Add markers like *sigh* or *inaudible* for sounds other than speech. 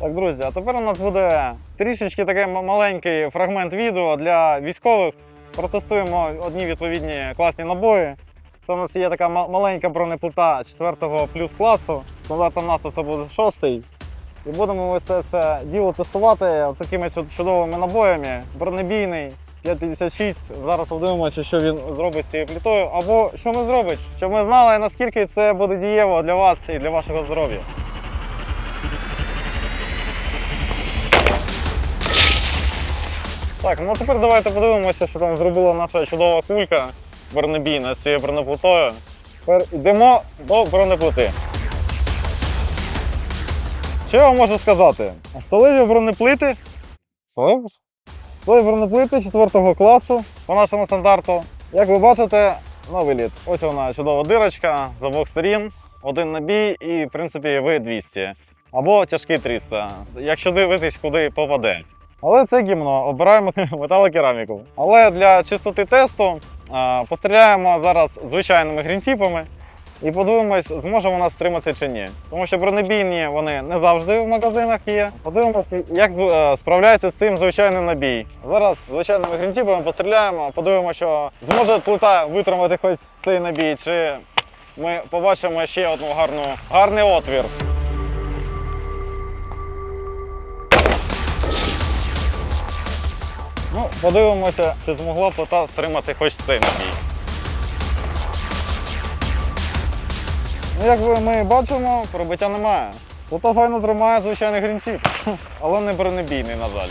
Так, друзі, а тепер у нас буде трішечки такий маленький фрагмент відео для військових. Протестуємо одні відповідні класні набої. Це у нас є така маленька бронеплита 4-го плюс класу. Стандартом НАТО це буде 6. І будемо ми це все діло тестувати такими чудовими набоями. Бронебійний 556. Зараз подивимося, що він зробить з цією плітою. Або що ми зробить, щоб ми знали, наскільки це буде дієво для вас і для вашого здоров'я. Так, ну а тепер давайте подивимося, що там зробила наша чудова кулька бронебійна з цією бронеплитою. Тепер йдемо до бронеплити. Що я вам можу сказати? Сталеві бронеплити. Сталеві? Сталеві бронеплити 4 класу по нашому стандарту. Як ви бачите, новий літ. Ось вона чудова дирочка з обох сторін, один набій і, в принципі, Ви200. Або тяжкий 300, якщо дивитись, куди попаде. Але це гімно, обираємо *laughs* металокераміку. Але для чистоти тесту постріляємо зараз звичайними грінтіпами і подивимось, зможе вона стримати чи ні. Тому що бронебійні вони не завжди в магазинах є. Подивимося, як е, справляється з цим звичайний набій. Зараз звичайними грінтіпами постріляємо, подивимося, що зможе плита витримати хоч цей набій, чи ми побачимо ще одну гарну, гарний отвір. Подивимося, чи змогла плита стримати хоч цей набій. Ну, як ми бачимо, пробиття немає. Плита файно тримає звичайний грінців, *laughs* але не бронебійний, на жаль.